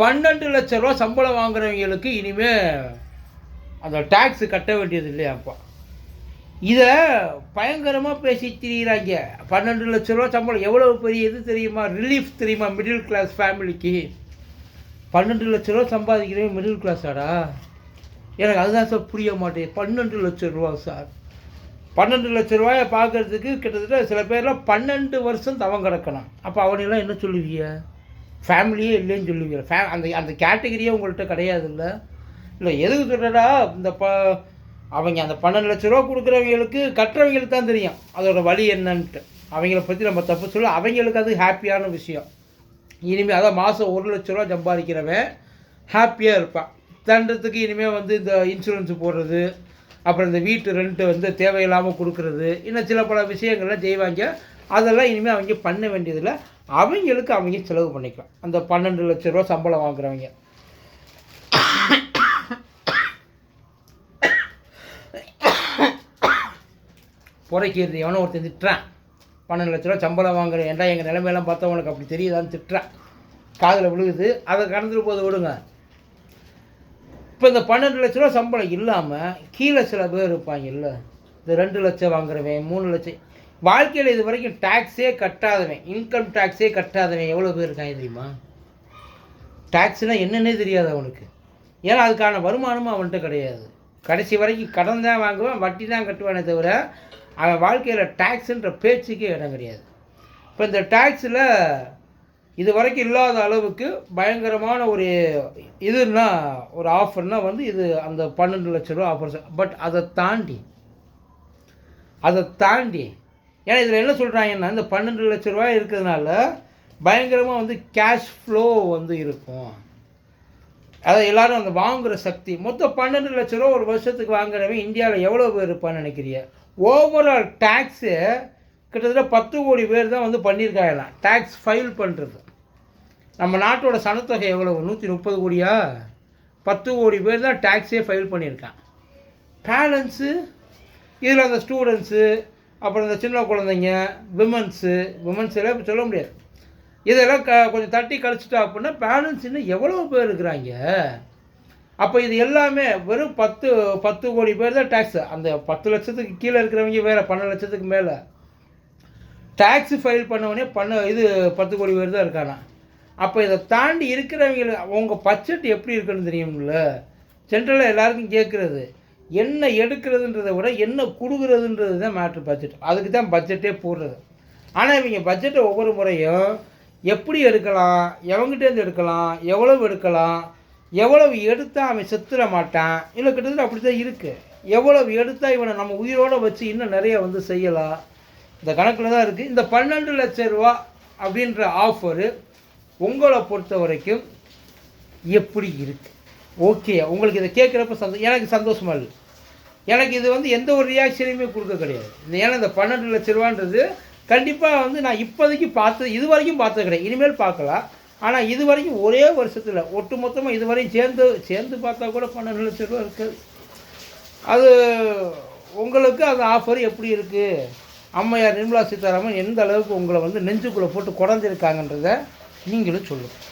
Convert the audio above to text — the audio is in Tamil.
பன்னெண்டு லட்ச ரூபா சம்பளம் வாங்குறவங்களுக்கு இனிமேல் அந்த டேக்ஸ் கட்ட வேண்டியது இல்லையாப்பா. இதை பயங்கரமாக பேசி திரியிறாங்க பன்னெண்டு லட்ச ரூபா சம்பளம் எவ்வளோ பெரிய இது தெரியுமா? ரிலீஃப் தெரியுமா? மிடில் கிளாஸ் ஃபேமிலிக்கு பன்னெண்டு லட்ச ரூபா சம்பாதிக்கிறவங்க மிடில் கிளாஸாடா எனக்கு அதுதான் சார் புரிய மாட்டேங்குது. பன்னெண்டு லட்ச ரூபா சார் பன்னெண்டு லட்ச ரூபாயை பார்க்கறதுக்கு கிட்டத்தட்ட சில பேர்லாம் பன்னெண்டு வருஷம் தவம் கிடக்கணும். அப்போ அவனையெல்லாம் என்ன சொல்லுவீங்க? ஃபேமிலியே இல்லைன்னு சொல்லுவீங்க. ஃபே அந்த அந்த கேட்டகரியே உங்கள்கிட்ட கிடையாது இல்லை இல்லை எதுக்கு சொல்கிறடா இந்த ப அவங்க அந்த பன்னெண்டு லட்ச ரூபா கொடுக்குறவங்களுக்கு கட்டுறவங்களுக்கு தான் தெரியும். அதோட வழி என்னன்ட்டு. அவங்கள பற்றி நம்ம தப்பு சொல்ல அவங்களுக்கு அது ஹாப்பியான விஷயம். இனிமேல் அதான் மாதம் ஒரு லட்ச ரூபா சம்பாதிக்கிறவன் ஹாப்பியாக இருப்பான். தண்டத்துக்கு இனிமேல் வந்து இந்த இன்சூரன்ஸ் போடுறது அப்புறம் இந்த வீட்டு ரெண்ட்டு வந்து தேவையில்லாமல் கொடுக்குறது இன்னும் சில பல விஷயங்கள்லாம் செய்வாங்க அதெல்லாம் இனிமேல் அவங்க பண்ண வேண்டியதில்லை. அவங்களுக்கு அவங்க செலவு பண்ணிக்கலாம். அந்த பன்னெண்டு லட்ச ரூபா சம்பளம் வாங்குறவங்க. புறைக்கிறது எவனோ ஒருத்தன் திட்டுறான். பன்னெண்டு லட்ச ரூபா சம்பளம் வாங்குறேன் ஏன்டா எங்கள் நிலைமையெல்லாம் பார்த்தா உனக்கு அப்படி தெரியுதான்னு திட்டுறான். காதில் விழுகுது. அதை கடந்துட்டு போது விடுங்க. இப்போ இந்த பன்னெண்டு லட்ச ரூபா சம்பளம் இல்லாமல் கீழே சில பேர் இருப்பாங்க இல்லை இந்த ரெண்டு லட்சம் வாங்குறவன் மூணு லட்சம் வாழ்க்கையில் இது வரைக்கும் டேக்ஸே கட்டாதவன் இன்கம் டேக்ஸே கட்டாதவன் எவ்வளோ பேர் இருக்காங்க தெரியுமா? டேக்ஸ்னால் என்னென்னே தெரியாது அவனுக்கு ஏன்னா அதுக்கான வருமானமும் அவன்கிட்ட கிடையாது. கடைசி வரைக்கும் கடன் தான் வாங்குவான் வட்டி தான் கட்டுவானே தவிர அவன் வாழ்க்கையில் டேக்ஸுன்ற பேச்சுக்கே இடம் கிடையாது. இப்போ இந்த டேக்ஸில் இது வரைக்கும் இல்லாத அளவுக்கு பயங்கரமான ஒரு இதுன்னா ஒரு ஆஃபர்னால் வந்து இது அந்த பன்னெண்டு லட்ச ரூபா ஆஃபர் பட் அதை தாண்டி அதை தாண்டி ஏன்னா இதில் என்ன சொல்கிறாங்கன்னா இந்த பன்னெண்டு லட்ச ரூபாய் இருக்கிறதுனால பயங்கரமாக வந்து கேஷ் ஃப்ளோ வந்து இருக்கும். அதை எல்லாரும் அந்த வாங்குகிற சக்தி. மொத்தம் பன்னெண்டு லட்ச ரூபா ஒரு வருஷத்துக்கு வாங்குறவன் இந்தியாவில் எவ்வளோ பேர் இருப்பான்னு நினைக்கிறிய? ஓவரால் டேக்ஸு கிட்டத்தட்ட பத்து கோடி பேர் தான் வந்து பண்ணியிருக்காங்களாம். டேக்ஸ் ஃபைல் பண்ணுறது நம்ம நாட்டோட சனத்தொகை எவ்வளவு? நூற்றி முப்பது கோடியா? பத்து கோடி பேர் தான் டேக்ஸே ஃபைல் பண்ணியிருக்கான் பேலன்ஸு இதில் அந்த ஸ்டூடெண்ட்ஸு அப்புறம் இந்த சின்ன குழந்தைங்க விமன்ஸு விமன்ஸ் எல்லாம் சொல்ல முடியாது. இதெல்லாம் க கொஞ்சம் தட்டி கழிச்சிட்டா அப்படின்னா பேலன்ஸ் இன்னும் எவ்வளோ பேர் இருக்கிறாங்க? அப்போ இது எல்லாமே வெறும் பத்து பத்து கோடி பேர் தான் டேக்ஸ் அந்த பத்து லட்சத்துக்கு கீழே இருக்கிறவங்க வேறு பன்னெண்டு லட்சத்துக்கு மேலே. டேக்ஸ் ஃபைல் பண்ணவொடனே பண்ண இது பத்து கோடி பேர் தான் இருக்கானா? அப்போ இதை தாண்டி இருக்கிறவங்களுக்கு உங்கள் பட்ஜெட் எப்படி இருக்குன்னு தெரியும்ல? சென்ட்ரலில் எல்லாருக்கும் கேட்குறது என்ன எடுக்கிறதுன்றதை விட என்ன கொடுக்குறதுன்றது தான் மேட்ரு பட்ஜெட் அதுக்கு தான் பட்ஜெட்டே போடுறது. ஆனால் இவங்க பட்ஜெட்டை ஒவ்வொரு முறையும் எப்படி எடுக்கலாம் எவங்கிட்டேருந்து எடுக்கலாம் எவ்வளவு எடுக்கலாம் எவ்வளவு எடுத்தால் அவன் செத்துட மாட்டான் இல்லை கிட்டத்தட்ட அப்படி தான் இருக்குது எவ்வளவு எடுத்தால் இவனை நம்ம உயிரோடு வச்சு இன்னும் நிறைய வந்து செய்யலாம். இந்த கணக்கில் தான் இருக்குது இந்த பன்னெண்டு லட்ச ரூபா அப்படின்ற ஆஃபரு உங்களை பொறுத்த வரைக்கும் எப்படி இருக்குது ஓகே உங்களுக்கு இதை கேட்குறப்ப சந்தோ எனக்கு சந்தோஷமா இல்லை எனக்கு இது வந்து எந்த ஒரு ரியாக்ஷனையுமே கொடுக்க கிடையாது. இந்த ஏன்னா இந்த பன்னெண்டு லட்ச ரூபான்றது கண்டிப்பாக வந்து நான் இப்போதைக்கு பார்த்தது இது வரைக்கும் பார்த்தது கிடையாது. இனிமேல் பார்க்கலாம். ஆனால் இது வரைக்கும் ஒரே வருஷத்தில் ஒட்டு மொத்தமாக இது வரையும் சேர்ந்து சேர்ந்து பார்த்தா கூட பன்னெண்டு லட்ச ரூபா இருக்குது. அது உங்களுக்கு அந்த ஆஃபர் எப்படி இருக்குது அம்மையார் நிர்மலா சீதாராமன் எந்த அளவுக்கு உங்களை வந்து நெஞ்சுக்குள்ளே போட்டு குடஞ்சிருக்காங்கன்றத நீங்களும் சொல்லுங்கள்